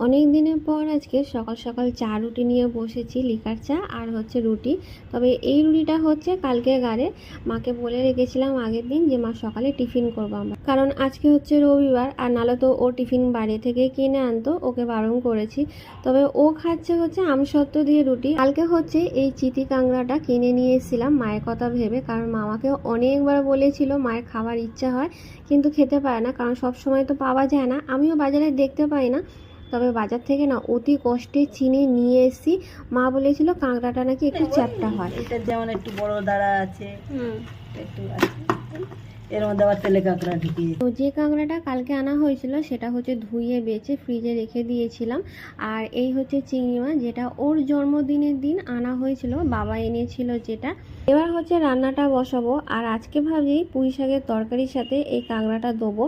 অনেক দিনের পর আজকে সকাল সকাল চা রুটি নিয়ে বসেছি, লিকার চা আর হচ্ছে রুটি। তবে এই রুটিটা হচ্ছে কালকে গাড়ে মাকে বলে রেখেছিলাম আগের দিন যে, মা, সকালে টিফিন করব আমরা। কারণ আজকে হচ্ছে রবিবার আর নালে তো ও টিফিন বাড়ি থেকে কিনে আনতো, ওকে বারণ করেছি। তবে ও খাচ্ছে হচ্ছে আমসত্ত্ব দিয়ে রুটি। কালকে হচ্ছে এই চিতি কাংড়াটা কিনে নিয়ে এসেছিলাম মায়ের কথা ভেবে, কারণ মামাকে অনেকবার বলেছিল মায়ের খাবার ইচ্ছা হয়, কিন্তু খেতে পারে না, কারণ সব সময় তো পাওয়া যায় না। আমিও বাজারে দেখতে পাই না তবে বাজার থেকে না অতি কষ্টে চিনি নিয়ে এসেছি। মা বলেছিল কাঁকড়াটা নাকি একটু চ্যাপটা হয়। এটা যেমন একটু বড় দাঁড়া আছে একটু আছে। এর মধ্যে আবার তেলে কাঁকড়া ঢুকিয়ে তো যে কাঁকড়াটা কালকে আনা হয়েছিল, সেটা হচ্ছে ধুয়ে বেছে ফ্রিজে রেখে দিয়েছিলাম। আর এই হচ্ছে চিংড়ি মাছ, যেটা ওর জন্মদিনের দিন আনা হয়েছিল, বাবা এনেছিল যেটা। এবার হচ্ছে রান্নাটা বসাবো, আর আজকে ভাবছি পুঁই শাকের তরকারির সাথে এই কাঁকড়াটা দেবো।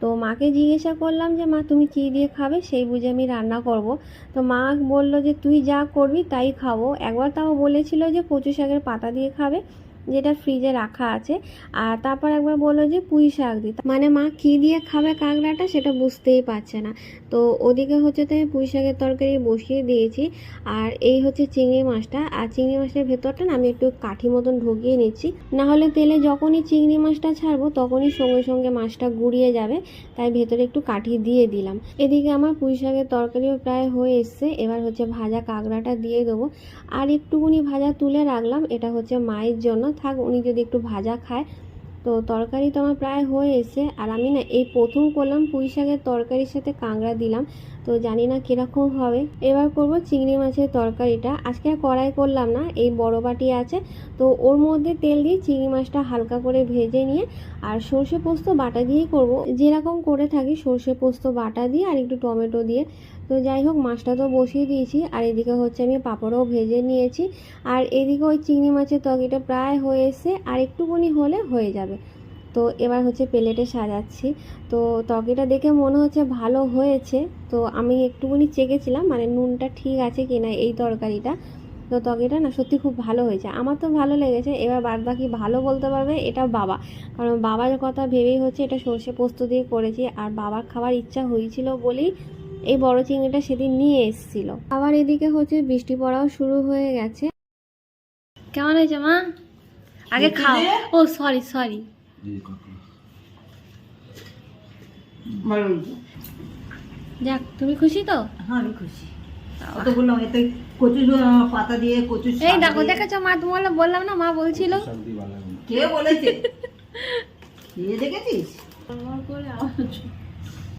তো মাকে জিজ্ঞাসা করলাম যে, মা, তুমি কী দিয়ে খাবে? সেই বুঝে আমি রান্না করব। তো মা বলল যে, তুই যা করবি, তাই খাব। একবার তাও বলেছিল যে, কচু শাকের পাতা দিয়ে খাবে। যেটা ফ্রিজে রাখা আছে। আর তারপর একবার বলল যে পুঁই শাক দিতে মানে মা কী দিয়ে খাবে কাঁকড়াটা সেটা বুঝতেই পারছে না। তো ওদিকে হচ্ছে তো আমি পুঁই শাকের তরকারি বসিয়ে দিয়েছি। আর এই হচ্ছে চিংড়ি মাছটা। আর চিংড়ি মাছের ভেতরটা আমি একটু কাঠি মতন ঢুকিয়ে নিচ্ছি। না হলে তেলে যখনই চিংড়ি মাছটা ছাড়বো তখনই সঙ্গে সঙ্গে মাছটা গুড়িয়ে যাবে। তাই ভেতরে একটু কাঠি দিয়ে দিলাম। এদিকে আমার পুঁই শাকের তরকারিও প্রায় হয়ে এসছে। এবার হচ্ছে ভাজা কাঁকড়াটা দিয়ে দেবো। আর একটুকুনি ভাজা তুলে রাখলাম। এটা হচ্ছে মায়ের জন্য। থাক, উনি যদি একটু ভাজা খায়। তো তরকারি তো আমার প্রায় হয়ে এসে আর আমি না এই প্রথম করলাম পুঁই শাকের তরকারির সাথে কাঁকড়া দিলাম। তো জানি না কীরকম হবে। এবার করব চিংড়ি মাছের তরকারিটা। আজকে আর কড়াই করলাম না, এই বড় বাটি আছে। তো ওর মধ্যে তেল দিয়ে চিংড়ি মাছটা হালকা করে ভেজে নিয়ে আর সর্ষে পোস্ত বাটা দিয়েই করব। যেরকম করে থাকি সর্ষে পোস্ত বাটা দিয়ে আর একটু টমেটো দিয়ে। তো যাই হোক, মাছটা তো বসিয়ে দিয়েছি। আর এদিকে হচ্ছে আমি পাঁপড়ও ভেজে নিয়েছি। আর এদিকে ওই চিংড়ি মাছের তরকারিটা প্রায় হয়ে এসছে। আর একটুখানি হলে হয়ে যাবে। তো এবার হচ্ছে প্লেটে সাজাচ্ছি। তো তরকারিটা দেখে মনে হচ্ছে ভালো হয়েছে। তো আমি একটুখানি চেকেছিলাম মানে নুনটা ঠিক আছে কিনা এই তরকারিটা। তো তরকারিটা না সত্যি খুব ভালো হয়েছে। আমার তো ভালো লেগেছে এবার বাদ বাকি ভালো বলতে পারবে এটা বাবা। কারণ বাবার কথা ভেবেই হচ্ছে এটা সর্ষে পোস্ত দিয়ে করেছি আর বাবার খাবার ইচ্ছা হয়েছিল বলেই এই বড় চিংড়িটা সেদিন নিয়ে এসেছিল। আবার এদিকে হচ্ছে বৃষ্টি পড়াও শুরু হয়ে গেছে। কেমন হয়েছে মা? আগে খাও। ও সরি সরি ভালো। যাক তুমি খুশি তো? হ্যাঁ আমি খুশি। বললাম এতে কচু পাতা দিয়ে কচু এই দেখো দেখেছ? মা তোমার বললাম না মা বলছিল। কে বলেছে? কে দেখেছিস?